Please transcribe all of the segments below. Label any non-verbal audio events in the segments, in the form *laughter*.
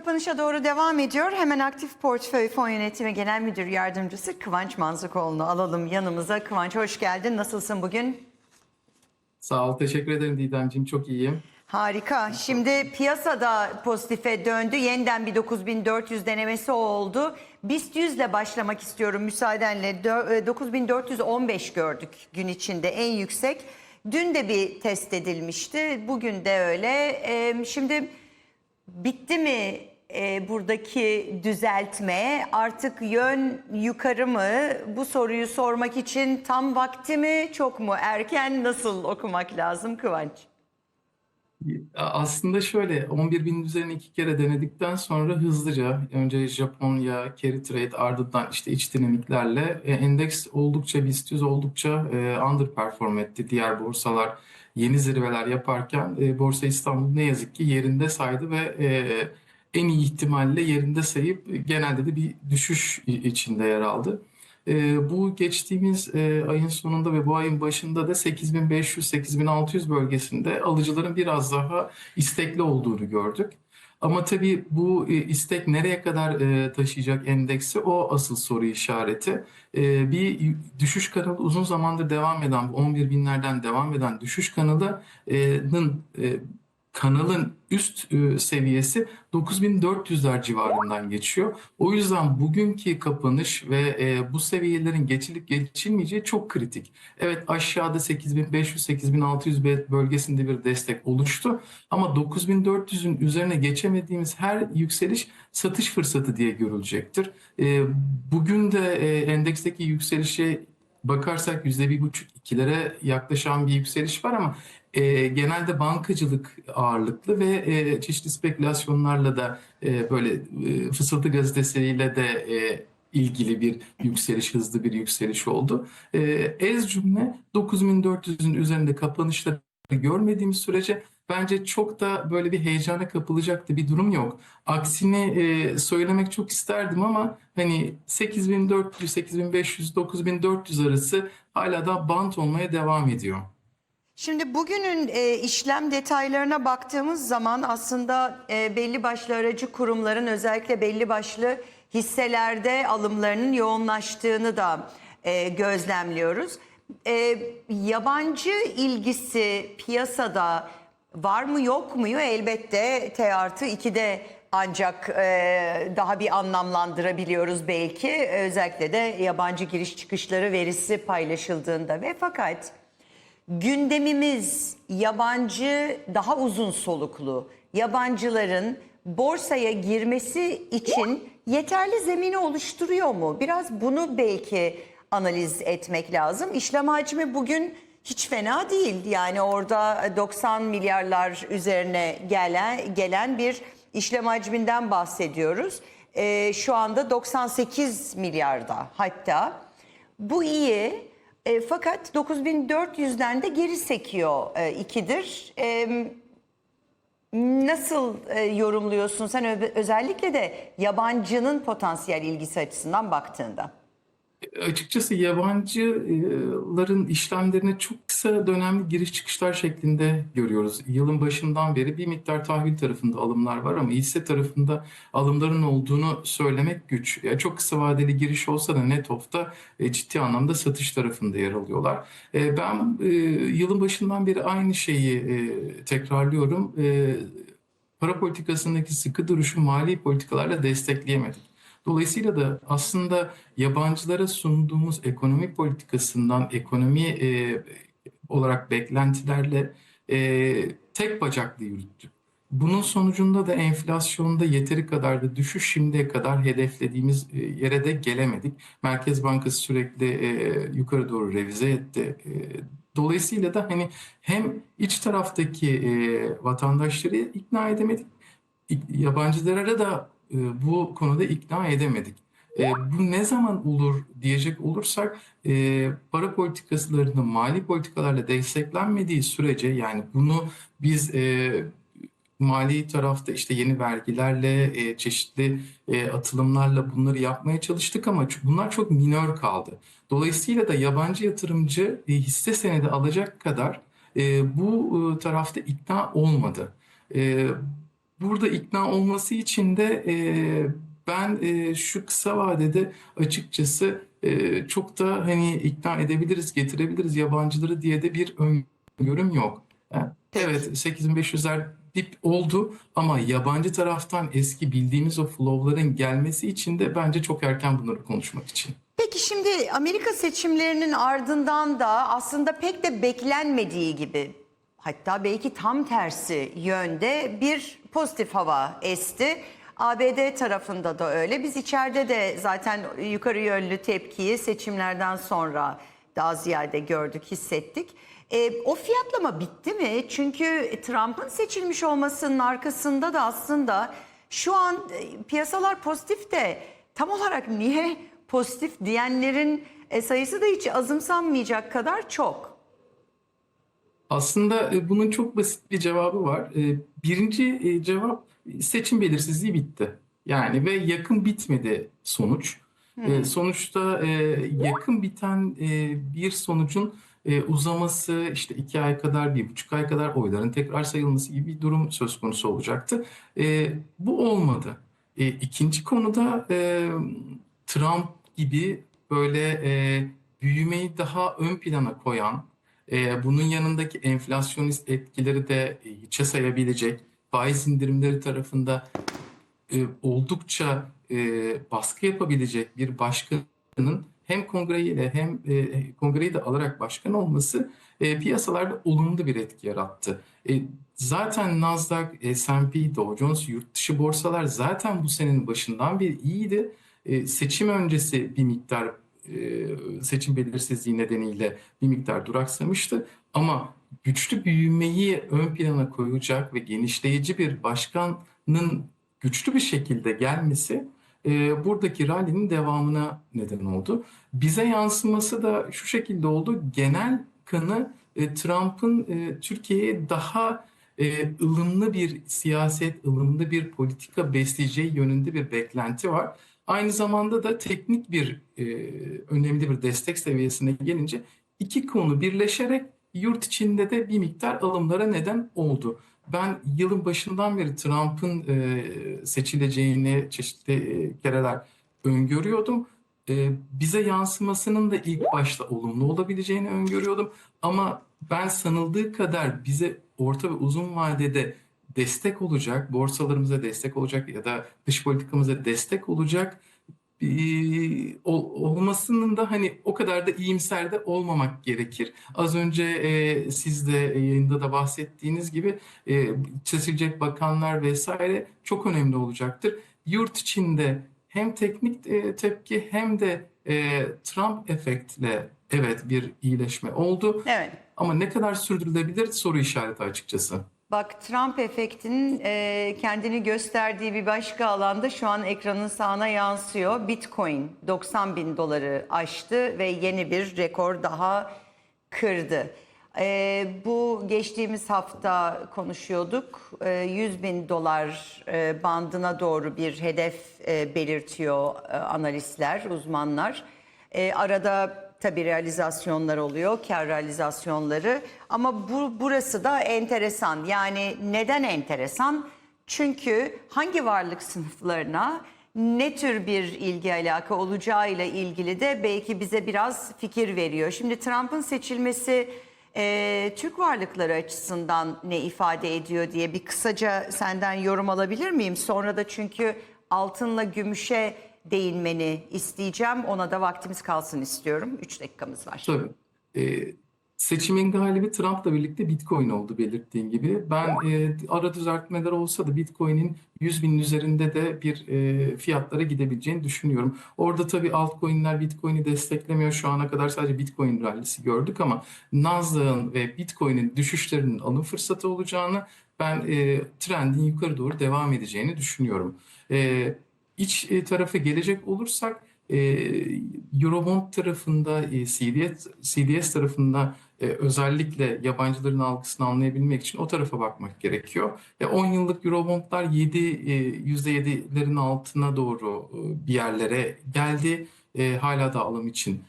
Kapanışa doğru devam ediyor. Hemen Aktif Portföy Fon Yönetimi Genel Müdür Yardımcısı Kıvanç Manzukoğlu'nu alalım yanımıza. Kıvanç hoş geldin. Nasılsın bugün? Sağ ol, teşekkür ederim Didemciğim. Çok iyiyim. Harika. Şimdi piyasada pozitife döndü. Yeniden bir 9400 denemesi oldu. BIST 100 ile başlamak istiyorum müsaadenle. Dö- e, 9415 gördük gün içinde en yüksek. Dün de bir test edilmişti. Bugün de öyle. Şimdi bitti mi e, buradaki düzeltme? Artık yön yukarı mı? Bu soruyu sormak için tam vakti mi? Çok mu erken? Nasıl okumak lazım Kıvanç? Aslında şöyle 11 bin üzerine iki kere denedikten sonra hızlıca önce Japonya, carry trade ardından işte iç dinamiklerle e, endeks oldukça BIST 100 oldukça e, underperform etti. Diğer borsalar yeni zirveler yaparken e, Borsa İstanbul ne yazık ki yerinde saydı ve en iyi ihtimalle yerinde sayıp genelde de bir düşüş içinde yer aldı. E, bu geçtiğimiz e, ayın sonunda ve bu ayın başında da 8500-8600 bölgesinde alıcıların biraz daha istekli olduğunu gördük. Ama tabii bu e, istek nereye kadar e, taşıyacak endeksi o asıl soru işareti. E, bir düşüş kanalı uzun zamandır devam eden, bu 11 binlerden devam eden düşüş kanalının e, kanalın üst e, seviyesi 9400'ler civarından geçiyor. O yüzden bugünkü kapanış ve e, bu seviyelerin geçilip geçilmeyeceği çok kritik. Evet aşağıda 8500-8600 bölgesinde bir destek oluştu ama 9400'ün üzerine geçemediğimiz her yükseliş satış fırsatı diye görülecektir. E, bugün de endeksteki yükselişe bakarsak %1,5-2'lere yaklaşan bir yükseliş var ama e, genelde bankacılık ağırlıklı ve e, çeşitli spekülasyonlarla da e, böyle e, Fısıltı gazetesiyle de e, ilgili bir yükseliş, hızlı bir yükseliş oldu. E, ez cümle 9400'ün üzerinde kapanışları görmediğimiz sürece bence çok da böyle bir heyecana kapılacaktı bir durum yok. Aksini e, söylemek çok isterdim ama hani 8400, 8500, 9400 arası hala da bant olmaya devam ediyor. Şimdi bugünün e, işlem detaylarına baktığımız zaman aslında e, belli başlı aracı kurumların özellikle belli başlı hisselerde alımlarının yoğunlaştığını da e, gözlemliyoruz. E, yabancı ilgisi piyasada var mı yok mu? Elbette T artı 2'de ancak e, daha bir anlamlandırabiliyoruz belki. Özellikle de yabancı giriş çıkışları verisi paylaşıldığında ve fakat gündemimiz yabancı daha uzun soluklu yabancıların borsaya girmesi için yeterli zemini oluşturuyor mu? Biraz bunu belki analiz etmek lazım. İşlem hacmi bugün hiç fena değil. Yani orada 90 milyarlar üzerine gelen gelen bir işlem hacminden bahsediyoruz. Ee, şu anda 98 milyarda hatta. Bu iyi. E, fakat 9400'den de geri sekiyor e, ikidir. E, nasıl e, yorumluyorsun sen özellikle de yabancının potansiyel ilgisi açısından baktığında? Açıkçası yabancıların işlemlerine çok kısa dönemli giriş çıkışlar şeklinde görüyoruz. Yılın başından beri bir miktar tahvil tarafında alımlar var ama hisse tarafında alımların olduğunu söylemek güç. Ya çok kısa vadeli giriş olsa da net off'ta e, ciddi anlamda satış tarafında yer alıyorlar. E, Ben e, yılın başından beri aynı şeyi tekrarlıyorum. Para politikasındaki sıkı duruşu mali politikalarla destekleyemedik. Dolayısıyla da aslında yabancılara sunduğumuz ekonomi politikasından ekonomi e, olarak beklentilerle e, tek bacaklı yürüttük. Bunun sonucunda da enflasyonda yeteri kadar da düşüş şimdiye kadar hedeflediğimiz e, yere de gelemedik. Merkez Bankası sürekli e, yukarı doğru revize etti. E, dolayısıyla da hani hem iç taraftaki e, vatandaşları ikna edemedik, yabancılara da e, bu konuda ikna edemedik. E, bu ne zaman olur diyecek olursak e, para politikalarının mali politikalarla desteklenmediği sürece yani bunu biz e, mali tarafta işte yeni vergilerle e, çeşitli e, atılımlarla bunları yapmaya çalıştık ama bunlar çok minör kaldı. Dolayısıyla da yabancı yatırımcı e, hisse senedi alacak kadar e, bu e, tarafta ikna olmadı. E, burada ikna olması için de e, ben e, şu kısa vadede açıkçası e, çok da hani ikna edebiliriz, getirebiliriz yabancıları diye de bir öngörüm yok. Yani, Peki. evet 8500'ler dip oldu ama yabancı taraftan eski bildiğimiz o flow'ların gelmesi için de bence çok erken bunları konuşmak için. Peki şimdi Amerika seçimlerinin ardından da aslında pek de beklenmediği gibi hatta belki tam tersi yönde bir pozitif hava esti. ABD tarafında da öyle. Biz içeride de zaten yukarı yönlü tepkiyi seçimlerden sonra daha ziyade gördük, hissettik. E, o fiyatlama bitti mi? Çünkü Trump'ın seçilmiş olmasının arkasında da aslında şu an e, piyasalar pozitif de tam olarak niye pozitif diyenlerin e, sayısı da hiç azımsanmayacak kadar çok. Aslında e, bunun çok basit bir cevabı var. E, Birinci e, cevap seçim belirsizliği bitti. Yani ve yakın bitmedi sonuç. E, Sonuçta e, yakın biten e, bir sonucun e, uzaması işte iki ay kadar, bir buçuk ay kadar oyların tekrar sayılması gibi bir durum söz konusu olacaktı. E, Bu olmadı. E, İkinci konuda e, Trump gibi böyle e, büyümeyi daha ön plana koyan bunun yanındaki enflasyonist etkileri de e, hiçe sayabilecek faiz indirimleri tarafında oldukça baskı yapabilecek bir başkanın hem kongreyle hem kongreyi de alarak başkan olması piyasalarda olumlu bir etki yarattı. Zaten Nasdaq, S&P, Dow Jones, yurt dışı borsalar zaten bu senenin başından beri iyiydi. Seçim öncesi bir miktar seçim belirsizliği nedeniyle bir miktar duraksamıştı. Ama güçlü büyümeyi ön plana koyacak ve genişleyici bir başkanın güçlü bir şekilde gelmesi e, buradaki rally'nin devamına neden oldu. Bize yansıması da şu şekilde oldu. Genel kanı e, Trump'ın e, Türkiye'ye daha e, ılımlı bir siyaset, ılımlı bir politika besleyeceği yönünde bir beklenti var. Aynı zamanda da teknik bir e, önemli bir destek seviyesine gelince iki konu birleşerek yurt içinde de bir miktar alımlara neden oldu. Ben yılın başından beri Trump'ın e, seçileceğini çeşitli e, kereler öngörüyordum. E, bize yansımasının da ilk başta olumlu olabileceğini öngörüyordum. Ama ben sanıldığı kadar bize orta ve uzun vadede destek olacak, borsalarımıza destek olacak ya da dış politikamıza destek olacak e, ol- olmasının da hani o kadar da iyimser de olmamak gerekir. Az önce e, siz de yayında da bahsettiğiniz gibi e, seçilecek bakanlar vesaire çok önemli olacaktır. Yurt içinde hem teknik e, tepki hem de e, Trump efektle evet bir iyileşme oldu. Evet. Ama ne kadar sürdürülebilir soru işareti açıkçası. Bak Trump efektinin e, kendini gösterdiği bir başka alanda şu an ekranın sağına yansıyor. Bitcoin 90 bin doları aştı ve yeni bir rekor daha kırdı. E, bu geçtiğimiz hafta konuşuyorduk. E, 100 bin dolar e, bandına doğru bir hedef e, belirtiyor e, analistler, uzmanlar. E, arada tabii realizasyonlar oluyor, kar realizasyonları. Ama bu burası da enteresan. Yani neden enteresan? Çünkü hangi varlık sınıflarına ne tür bir ilgi alaka olacağıyla ilgili de belki bize biraz fikir veriyor. Şimdi Trump'ın seçilmesi e, Türk varlıkları açısından ne ifade ediyor diye bir kısaca senden yorum alabilir miyim? Sonra da çünkü altınla gümüşe değinmeni isteyeceğim. Ona da vaktimiz kalsın istiyorum. 3 dakikamız var. Tabii. Ee, seçimin galibi Trump'la birlikte Bitcoin oldu belirttiğin gibi. Ben e, ara düzeltmeler olsa da Bitcoin'in 100 binin üzerinde de bir e, fiyatlara gidebileceğini düşünüyorum. Orada tabii altcoin'ler Bitcoin'i desteklemiyor. Şu ana kadar sadece Bitcoin rallisi gördük ama Nasdaq'ın ve Bitcoin'in düşüşlerinin alım fırsatı olacağını ben e, trendin yukarı doğru devam edeceğini düşünüyorum. E, iç e, tarafa gelecek olursak e, Eurobond tarafında, e, CDS, CDS tarafında özellikle yabancıların algısını anlayabilmek için o tarafa bakmak gerekiyor. E, 10 yıllık Eurobondlar 7, e, %7'lerin altına doğru bir yerlere geldi. Hala da alım için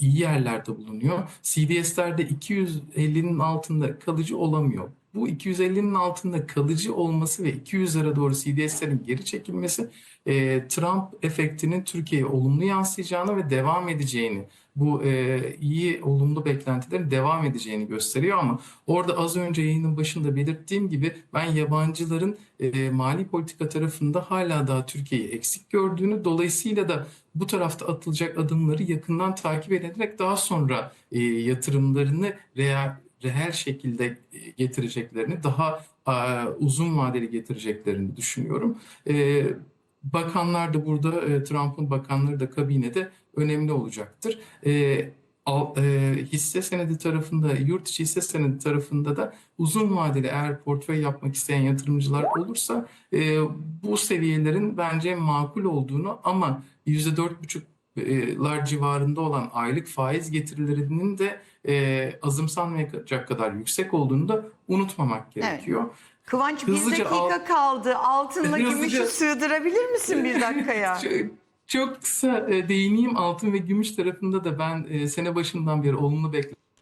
iyi yerlerde bulunuyor. CDS'ler de 250'nin altında kalıcı olamıyor. Bu 250'nin altında kalıcı olması ve 200'lere doğru CDS'lerin geri çekilmesi e, Trump efektinin Türkiye'ye olumlu yansıyacağını ve devam edeceğini, bu e, iyi olumlu beklentilerin devam edeceğini gösteriyor ama orada az önce yayının başında belirttiğim gibi ben yabancıların e, mali politika tarafında hala daha Türkiye'yi eksik gördüğünü, dolayısıyla da bu tarafta atılacak adımları yakından takip ederek daha sonra e, yatırımlarını reel, reel şekilde e, getireceklerini, daha e, uzun vadeli getireceklerini düşünüyorum. E, bakanlar da burada, Trump'ın bakanları da kabinede önemli olacaktır. Hisse senedi tarafında, yurt içi hisse senedi tarafında da uzun vadeli eğer portföy yapmak isteyen yatırımcılar olursa bu seviyelerin bence makul olduğunu ama %4,5'lar civarında olan aylık faiz getirilerinin de e, azımsanmayacak kadar yüksek olduğunu da unutmamak gerekiyor. Kıvanç bir Hızlıca dakika al- kaldı. Altınla *laughs* Hızlıca- gümüşü sığdırabilir misin bir dakikaya? *laughs* Çok, çok kısa e, değineyim. Altın ve gümüş tarafında da ben e, sene başından beri olumlu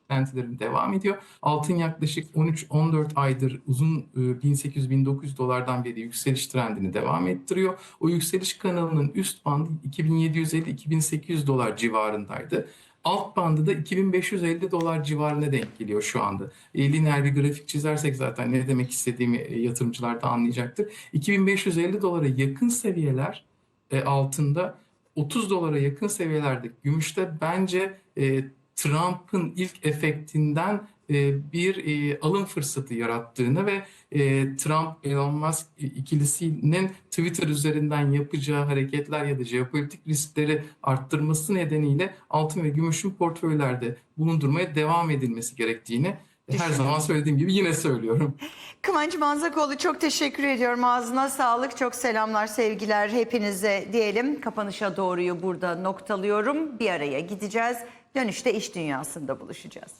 beklentilerim devam ediyor. Altın yaklaşık 13-14 aydır uzun e, 1800-1900 dolardan beri yükseliş trendini devam ettiriyor. O yükseliş kanalının üst bandı 2750-2800 dolar civarındaydı. Alt bandı da 2550 dolar civarına denk geliyor şu anda. E, lineer bir grafik çizersek zaten ne demek istediğimi e, yatırımcılar da anlayacaktır. 2550 dolara yakın seviyeler e, altında 30 dolara yakın seviyelerde gümüşte bence e, Trump'ın ilk efektinden e, bir e, alım fırsatı yarattığını ve e, Trump Elon Musk ikilisinin Twitter üzerinden yapacağı hareketler ya da jeopolitik riskleri arttırması nedeniyle altın ve gümüşün portföylerde bulundurmaya devam edilmesi gerektiğini her zaman söylediğim gibi yine söylüyorum. *laughs* Kıvanç Manzakoğlu çok teşekkür ediyorum. Ağzına sağlık. Çok selamlar, sevgiler hepinize diyelim. Kapanışa doğruyu burada noktalıyorum. Bir araya gideceğiz. Dönüşte iş dünyasında buluşacağız.